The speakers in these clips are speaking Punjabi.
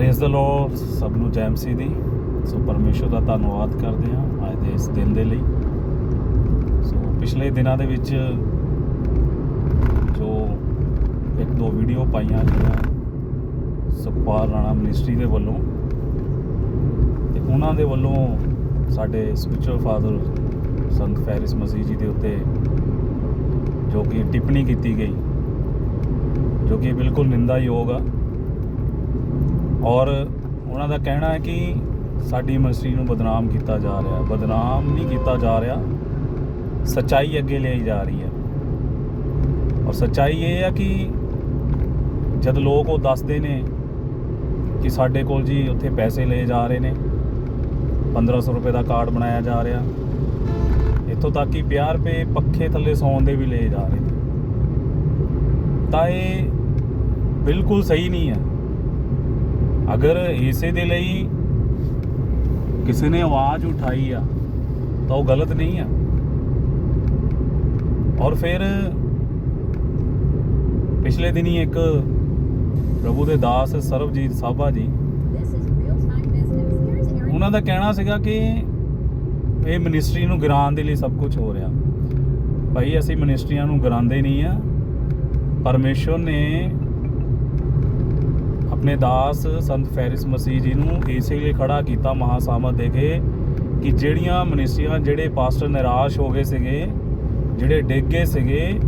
ਪ੍ਰੇਜ਼ ਦ ਲਾਰਡ ਸਭ ਨੂੰ ਜੈ ਮਸੀਹ ਦੀ। ਸੋ ਪਰਮੇਸ਼ਰ ਦਾ ਧੰਨਵਾਦ ਕਰਦੇ ਹਾਂ ਅੱਜ ਦੇ ਇਸ ਦਿਨ ਦੇ ਲਈ। ਸੋ ਪਿਛਲੇ ਦਿਨਾਂ ਦੇ ਵਿੱਚ ਜੋ ਇੱਕ ਦੋ ਵੀਡੀਓ ਪਾਈਆਂ ਗਈਆਂ ਸੁਖਪਾਲ ਰਾਣਾ ਮਿਨਿਸਟਰੀ ਦੇ ਵੱਲੋਂ, ਤੇ ਉਹਨਾਂ ਦੇ ਵੱਲੋਂ ਸਾਡੇ ਸਪਿਰਚੁਅਲ ਫਾਦਰ ਸੰਤ ਫੈਰਿਸ ਮਸੀਹ ਜੀ ਦੇ ਉੱਤੇ ਜੋ ਕਿ ਟਿੱਪਣੀ ਕੀਤੀ ਗਈ, ਜੋ ਕਿ ਬਿਲਕੁਲ ਨਿੰਦਾਯੋਗ ਆ। ਔਰ ਉਹਨਾਂ ਦਾ ਕਹਿਣਾ ਹੈ ਕਿ ਸਾਡੀ ਮਿਨਿਸਟਰੀ ਨੂੰ ਬਦਨਾਮ ਕੀਤਾ ਜਾ ਰਿਹਾ ਬਦਨਾਮ ਨਹੀਂ ਕੀਤਾ ਜਾ ਰਿਹਾ, ਸੱਚਾਈ ਅੱਗੇ ਲਈ ਜਾ ਰਹੀ ਹੈ। ਔਰ ਸੱਚਾਈ ਇਹ ਹੈ ਕਿ ਜਦ ਲੋਕ ਉਹ ਦੱਸਦੇ ਨੇ ਕਿ ਸਾਡੇ ਕੋਲ ਜੀ ਉੱਥੇ ਪੈਸੇ ਲਏ ਜਾ ਰਹੇ ਨੇ 1500 ਰੁਪਏ ਦਾ ਕਾਰਡ ਬਣਾਇਆ ਜਾ ਰਿਹਾ, ਇੱਥੋਂ ਤੱਕ ਕਿ 50 ਰੁਪਏ ਪੱਖੇ ਥੱਲੇ ਸੌਣ ਦੇ ਵੀ ਲਏ ਜਾ ਰਹੇ ਨੇ। ਤਾਂ ਇਹ ਬਿਲਕੁਲ ਸਹੀ ਨਹੀਂ ਹੈ। ਅਗਰ ਇਸੇ ਦੇ ਲਈ ਕਿਸੇ ਨੇ ਆਵਾਜ਼ ਉਠਾਈ ਆ ਤਾਂ ਉਹ ਗਲਤ ਨਹੀਂ ਆ। ਔਰ ਫਿਰ ਪਿਛਲੇ ਦਿਨੀ ਇੱਕ ਪ੍ਰਭੂ ਦੇ ਦਾਸ ਸਰਬਜੀਤ ਸਾਬਾ ਜੀ ਉਹਨਾਂ ਦਾ ਕਹਿਣਾ ਸੀਗਾ ਕਿ ਇਹ ਮਿਨਿਸਟਰੀ ਨੂੰ ਗਿਰਾਉਣ ਦੇ ਲਈ ਸਭ ਕੁਝ ਹੋ ਰਿਹਾ। ਭਾਈ ਅਸੀਂ ਮਿਨਿਸਟਰੀਆਂ ਨੂੰ ਗਿਰਾਉਂਦੇ ਨਹੀਂ ਆ। ਪਰਮੇਸ਼ਵਰ ਨੇ ਆਪਣੇ ਦਾਸ ਸੰਤ ਫੈਰਿਸ ਮਸੀਹ ਜੀ ਨੂੰ ਇਸੇ ਲਈ ਖੜਾ ਕੀਤਾ ਮਹਾਸਾਮਤ ਦੇ ਕੇ ਕਿ ਜਿਹੜੀਆਂ ਮਿਨਿਸਟਰੀਆਂ, ਜਿਹੜੇ ਪਾਸਟਰ ਨਿਰਾਸ਼ ਹੋ ਗਏ ਸੀਗੇ, ਜਿਹੜੇ ਡਿੱਗ ਗਏ ਸੀਗੇ,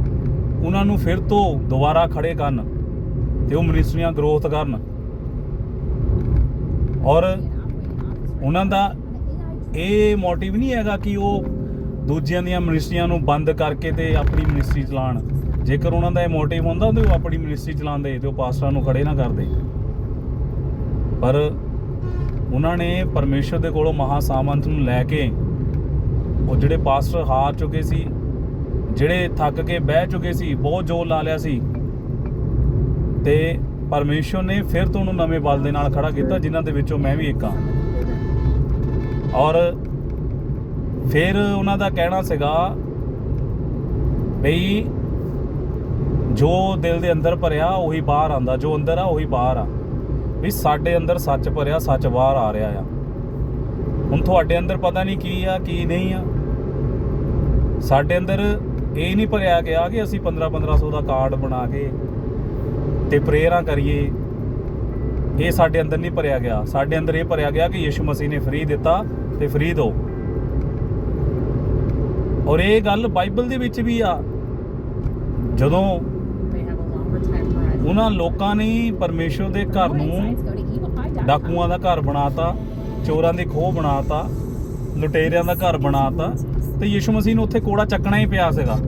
ਉਹਨਾਂ ਨੂੰ ਫਿਰ ਤੋਂ ਦੁਬਾਰਾ ਖੜੇ ਕਰਨ ਤੇ ਉਹ ਮਿਨਿਸਟਰੀਆਂ ਗਰੋਥ ਕਰਨ। ਔਰ ਉਹਨਾਂ ਦਾ ਇਹ ਮੋਟਿਵ ਨਹੀਂ ਹੈਗਾ ਕਿ ਉਹ ਦੂਜਿਆਂ ਦੀਆਂ ਮਿਨਿਸਟਰੀਆਂ ਨੂੰ ਬੰਦ ਕਰਕੇ ਤੇ ਆਪਣੀ ਮਿਨਿਸਟਰੀ ਚਲਾਉਣ। ਜੇਕਰ ਉਹਨਾਂ ਦਾ ਇਹ ਮੋਟਿਵ ਹੁੰਦਾ ਤੇ ਉਹ ਆਪਣੀ ਮਿਨਿਸਟਰੀ ਚਲਾਉਂਦੇ ਤੇ ਉਹ ਪਾਸਟਰਾਂ ਨੂੰ ਖੜੇ ਨਾ ਕਰਦੇ। ਪਰ ਉਹਨਾਂ ਨੇ ਪਰਮੇਸ਼ਰ ਦੇ ਕੋਲੋਂ ਮਹਾ ਸਾਮੰਤ ਨੂੰ ਲੈ ਕੇ ਉਹ ਜਿਹੜੇ ਪਾਸਟਰ ਹਾਰ ਚੁੱਕੇ ਸੀ, ਜਿਹੜੇ ਥੱਕ ਕੇ ਬਹਿ ਚੁੱਕੇ ਸੀ, ਬਹੁਤ ਜ਼ੋਰ ਲਾ ਲਿਆ ਸੀ। ਤੇ ਪਰਮੇਸ਼ਰ ਨੇ ਫਿਰ ਤੋਂ ਉਹਨੂੰ ਨਵੇਂ ਬਲ ਦੇ ਨਾਲ ਖੜਾ ਕੀਤਾ, ਜਿਨ੍ਹਾਂ ਦੇ ਵਿੱਚੋਂ ਮੈਂ ਵੀ ਇੱਕ ਹਾਂ। ਔਰ ਫਿਰ ਉਹਨਾਂ ਦਾ ਕਹਿਣਾ ਸੀਗਾ ਬਈ, ਜੋ ਦਿਲ ਦੇ ਅੰਦਰ ਭਰਿਆ, ਉਹੀ ਬਾਹਰ ਆਂਦਾ ਜੋ ਅੰਦਰ ਆ, ਉਹੀ ਬਾਹਰ ਆ। ਵੀ ਸਾਡੇ ਅੰਦਰ ਸੱਚ ਭਰਿਆ, ਸੱਚ ਬਾਹਰ ਆ ਰਿਹਾ ਆ। ਹੁਣ ਤੁਹਾਡੇ ਅੰਦਰ ਪਤਾ ਨਹੀਂ ਕੀ ਆ, ਕੀ ਨਹੀਂ ਆ। ਸਾਡੇ ਅੰਦਰ ਇਹ ਨਹੀਂ ਭਰਿਆ ਗਿਆ ਕਿ ਅਸੀਂ 15 1500 ਦਾ ਕਾਰਡ ਬਣਾ ਕੇ ਤੇ ਪ੍ਰੇਅਰਾਂ ਕਰੀਏ। ਇਹ ਸਾਡੇ ਅੰਦਰ ਨਹੀਂ ਭਰਿਆ ਗਿਆ। ਸਾਡੇ ਅੰਦਰ ਇਹ ਭਰਿਆ ਗਿਆ ਕਿ ਯਿਸੂ ਮਸੀਹ ਨੇ ਫ੍ਰੀ ਦਿੱਤਾ ਤੇ ਫ੍ਰੀ ਦੋ। ਔਰ ਇਹ ਗੱਲ ਬਾਈਬਲ ਦੇ ਵਿੱਚ ਵੀ ਆ। ਜਦੋਂ ਉਹਨਾਂ ਲੋਕਾਂ ਨੇ ਪਰਮੇਸ਼ਰ ਦੇ ਘਰ ਨੂੰ ਡਾਕੂਆਂ ਦਾ ਘਰ ਬਣਾਤਾ ਚੋਰਾਂ ਦੀ ਖੋਹ ਬਣਾਤਾ ਲੁਟੇਰਿਆਂ ਦਾ ਘਰ ਬਣਾਤਾ ਤੇ ਯਿਸੂ ਮਸੀਹ ਨੂੰ ਉੱਥੇ ਕੋੜਾ ਚੱਕਣਾ ਹੀ ਪਿਆ ਸੀਗਾ।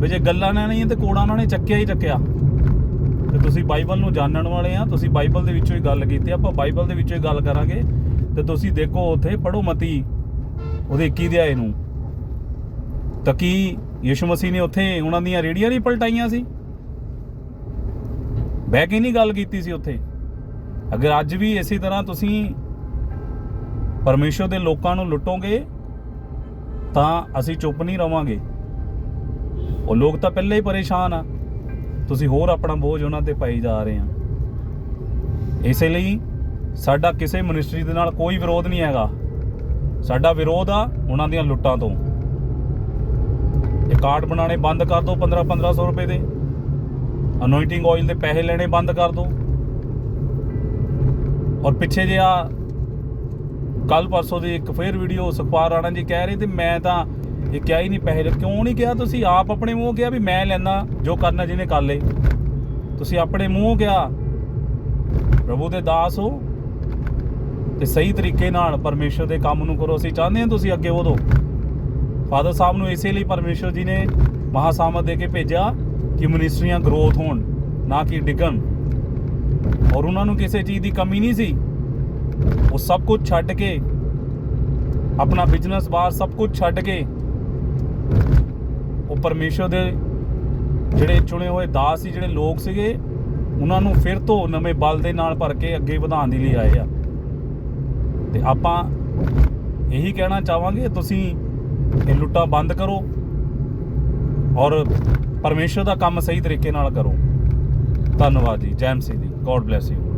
ਵੀ ਜੇ ਗੱਲਾਂ ਨਾ ਨਹੀਂ ਤੇ ਕੋੜਾ ਉਹਨਾਂ ਨੇ ਚੱਕਿਆ ਹੀ ਚੱਕਿਆ। ਤੇ ਤੁਸੀਂ ਬਾਈਬਲ ਨੂੰ ਜਾਣਨ ਵਾਲੇ ਆ ਤੁਸੀਂ ਬਾਈਬਲ ਦੇ ਵਿੱਚੋਂ ਹੀ ਗੱਲ ਕੀਤੀ ਆਪਾਂ ਬਾਈਬਲ ਦੇ ਵਿੱਚੋਂ ਹੀ ਗੱਲ ਕਰਾਂਗੇ। ਤੇ ਤੁਸੀਂ ਦੇਖੋ ਉੱਥੇ ਪੜੋ ਮਤੀ ਉਹਦੇ 21 ਅਧਿਆਏ ਨੂੰ। ਤਾਂ ਕੀ ਯਿਸੂ ਮਸੀਹ ਨੇ ਉੱਥੇ ਉਹਨਾਂ ਦੀਆਂ ਰੇੜੀਆਂ ਨਹੀਂ ਪਲਟਾਈਆਂ ਸੀ? ਬਹਿ ਕੇ ਨਹੀਂ ਗੱਲ ਕੀਤੀ ਸੀ ਉੱਥੇ। ਅਗਰ ਅੱਜ ਵੀ ਇਸੇ ਤਰ੍ਹਾਂ ਤੁਸੀਂ ਪਰਮੇਸ਼ਰ ਦੇ ਲੋਕਾਂ ਨੂੰ ਲੁੱਟੋਗੇ, ਤਾਂ ਅਸੀਂ ਚੁੱਪ ਨਹੀਂ ਰਵਾਂਗੇ। ਉਹ ਲੋਕ ਤਾਂ ਪਹਿਲਾਂ ਹੀ ਪਰੇਸ਼ਾਨ ਆ। ਤੁਸੀਂ ਹੋਰ ਆਪਣਾ ਬੋਝ ਉਹਨਾਂ ਤੇ ਪਾਈ ਜਾ ਰਹੇ ਆ। ਇਸੇ ਲਈ ਸਾਡਾ ਕਿਸੇ ਮਿਨਿਸਟਰੀ ਦੇ ਨਾਲ ਕੋਈ ਵਿਰੋਧ ਨਹੀਂ ਹੈਗਾ। ਸਾਡਾ ਵਿਰੋਧ ਆ ਉਹਨਾਂ ਦੀਆਂ ਲੁੱਟਾਂ ਤੋਂ। ਇਹ ਕਾਰਡ ਬਣਾਉਣੇ ਬੰਦ ਕਰ ਦਿਓ 15 1500 ਰੁਪਏ ਦੇ। ਅਨੋਇੰਟਿੰਗ ਆਇਲ ਦੇ ਪੈਸੇ ਲੈਣੇ ਬੰਦ ਕਰ ਦਿਓ ਔਰ ਪਿੱਛੇ ਜਿਹਾ ਕੱਲ ਪਰਸੋਂ ਦੀ ਇੱਕ ਫੇਰ ਵੀਡੀਓ ਸੁਖਪਾਲ ਰਾਣਾ ਜੀ ਕਹਿ ਰਹੇ ਤੇ ਮੈਂ ਤਾਂ ਇਹ ਕਿਹਾ ਹੀ ਨਹੀਂ ਪੈਸੇ। ਕਿਉਂ ਨਹੀਂ ਕਿਹਾ ਤੁਸੀਂ? ਆਪ ਆਪਣੇ ਮੂੰਹ ਕਿਹਾ ਵੀ ਮੈਂ ਲੈਣਾ ਜੋ ਕਰਨਾ ਜਿਹਨੇ ਕਰ ਲੇ ਤੁਸੀਂ ਆਪਣੇ ਮੂੰਹ ਕਿਹਾ। ਪ੍ਰਭੂ ਦੇ ਦਾਸ ਹੋ ਤੇ ਸਹੀ ਤਰੀਕੇ ਨਾਲ ਪਰਮੇਸ਼ਰ ਦੇ ਕੰਮ ਨੂੰ ਕਰੋ। ਅਸੀਂ ਚਾਹੁੰਦੇ ਹਾਂ ਤੁਸੀਂ ਅੱਗੇ ਵਧੋ। ਫਾਦਰ ਸਾਹਿਬ ਨੂੰ ਇਸੇ ਲਈ ਪਰਮੇਸ਼ਰ ਜੀ ਨੇ ਮਹਾਸਾਮਤ ਦੇ ਕੇ ਭੇਜਿਆ। ਕਿ ਮਿਨਿਸਟਰੀਆਂ ਗਰੋਥ ਹੋਣ, ਨਾ ਕਿ ਡਿੱਗਣ। ਔਰ ਉਹਨਾਂ ਨੂੰ ਕਿਸੇ ਚੀਜ਼ ਦੀ ਕਮੀ ਨਹੀਂ ਸੀ। ਉਹ ਸਭ ਕੁਝ ਛੱਡ ਕੇ, ਆਪਣਾ ਬਿਜ਼ਨਸ ਬਾਹਰ ਸਭ ਕੁਝ ਛੱਡ ਕੇ, ਉਹ ਪਰਮੇਸ਼ਰ ਦੇ ਜਿਹੜੇ ਚੁਣੇ ਹੋਏ ਦਾਸ ਸੀ, ਜਿਹੜੇ ਲੋਕ ਸੀਗੇ, ਉਹਨਾਂ ਨੂੰ ਫਿਰ ਤੋਂ ਨਵੇਂ ਬਲ ਦੇ ਨਾਲ ਭਰ ਕੇ ਅੱਗੇ ਵਧਾਉਣ ਦੇ ਲਈ ਆਏ ਆ। ਤੇ ਆਪਾਂ ਇਹੀ ਕਹਿਣਾ ਚਾਹਾਂਗੇ, ਤੁਸੀਂ ਇਹ ਲੁੱਟਾ ਬੰਦ ਕਰੋ। ਔਰ ਪਰਮੇਸ਼ਰ ਦਾ ਕੰਮ ਸਹੀ ਤਰੀਕੇ ਨਾਲ ਕਰੋ। ਧੰਨਵਾਦ ਜੀ jam Singh ji God bless you